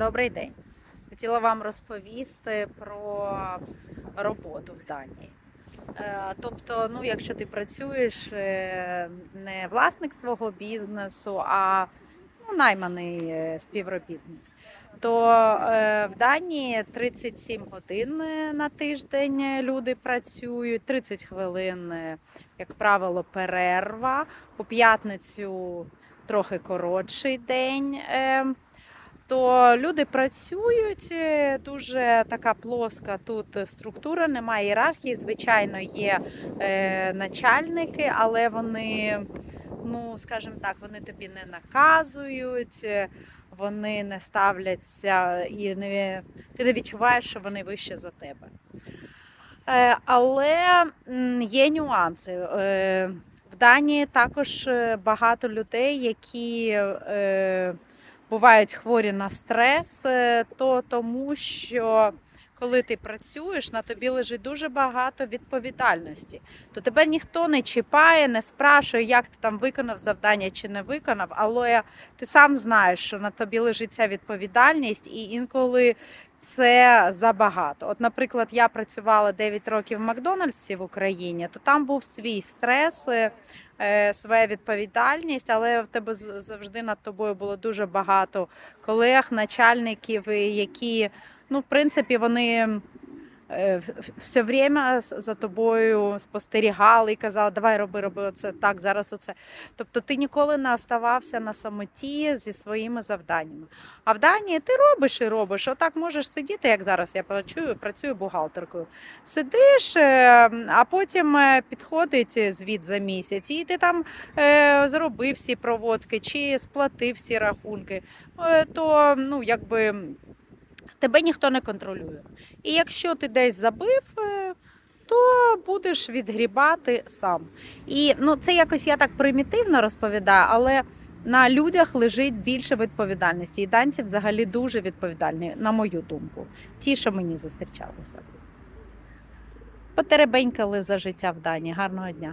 Добрий день. Хотіла вам розповісти про роботу в Данії. Е, Тобто, ну, якщо ти працюєш е, не власник свого бізнесу, а ну, найманий е, співробітник, то в Данії 37 годин на тиждень люди працюють, 30 хвилин, як правило, перерва. У п'ятницю трохи коротший день. То люди працюють е, дуже така плоска тут структура, немає ієрархії. Звичайно, є е, начальники, але вони, ну скажімо так, вони тобі не наказують, е, вони не ставляться і не, ти не відчуваєш, що вони вище за тебе. Е, але є нюанси. В Данії також багато людей, які бувають хворі на стрес, е, то тому що коли ти працюєш, на тобі лежить дуже багато відповідальності. То тебе ніхто не чіпає, не спрашує, як ти там виконав завдання чи не виконав, але ти сам знаєш, що на тобі лежить ця відповідальність, і інколи це забагато. От, наприклад, я працювала 9 років в Макдональдсі в Україні, то там був свій стрес. е, Своя відповідальність, але в тебе завжди над тобою було дуже багато колег, начальників, які, ну, в принципі, вони е, все время за тобою спостерігали і казали, давай роби, роби оце так, зараз оце. Тобто ти ніколи не оставався на самоті зі своїми завданнями. А в Данії ти робиш і робиш. Отак можеш сидіти, як зараз я працюю, працюю бухгалтеркою. Сидиш, е, а потім е, підходить звіт за місяць, і ти там зробив всі проводки чи сплатив всі рахунки, то ну, якби тебе ніхто не контролює. І якщо ти десь забив, е, то будеш відгрібати сам. І ну, це якось я так примітивно розповідаю, але на людях лежить більше відповідальності. І данці взагалі дуже відповідальні, на мою думку. Ті, що мені зустрічалися. Потеребенькали за життя в Данії. Гарного дня.